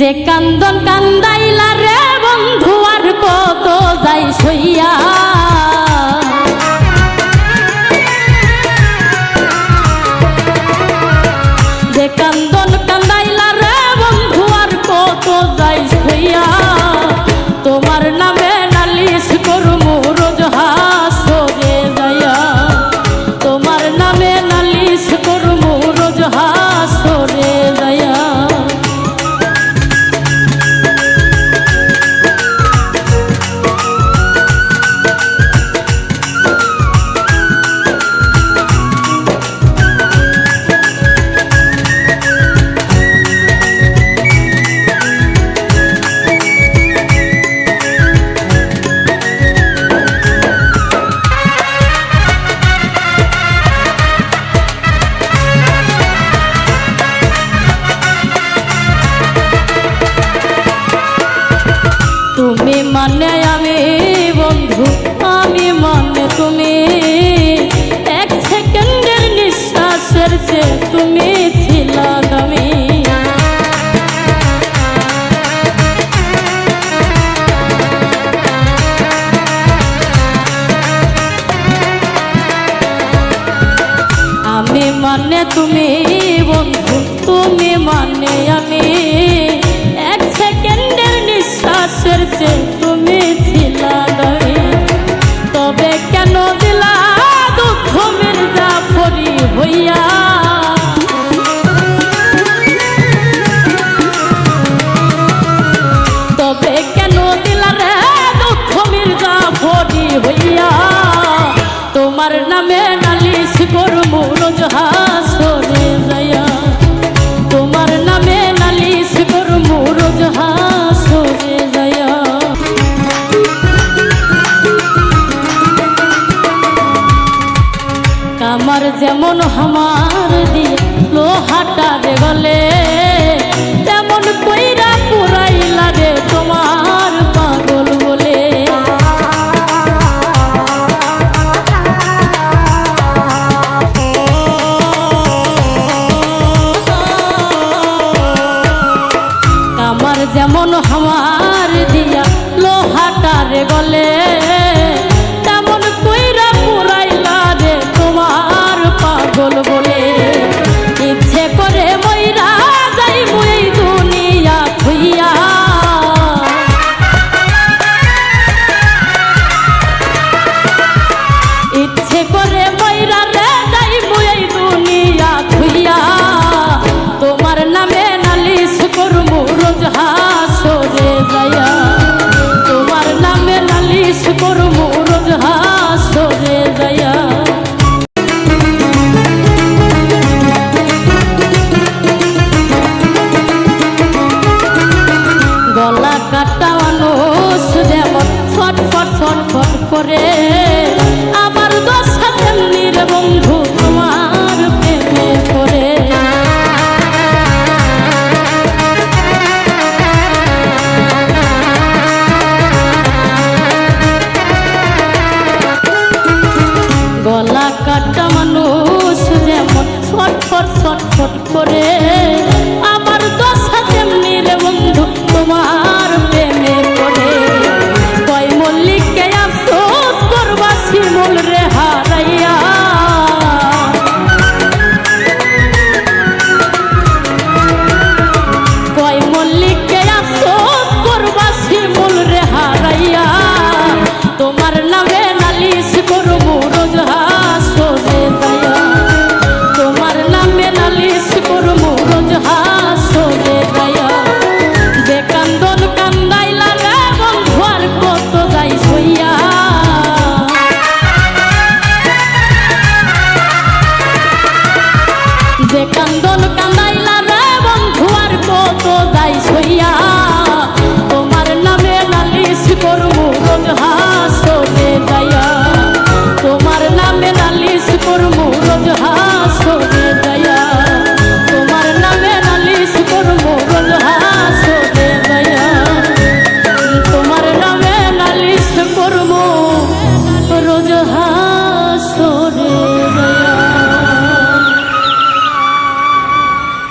যে কান্দন কান্দাইলা রে বন্ধু, আর কত যাই সইয়া। কান্দাইলা কত তোমার নামে নালিশ করমু মানে আমি বন্ধু, আমি মানে তুমি। এক সেকেন্ডের নিঃশ্বাসের চেয়ে তুমি ছিল আমি আমি মানে তুমি বন্ধু, তুমি মানে আমি। এক সেকেন্ডের নিঃশ্বাসের চেয়ে যেমন হামার দিয়া লোহাটারে গলে সারাটা মানুষ যেমন ছটফট ছটফট করে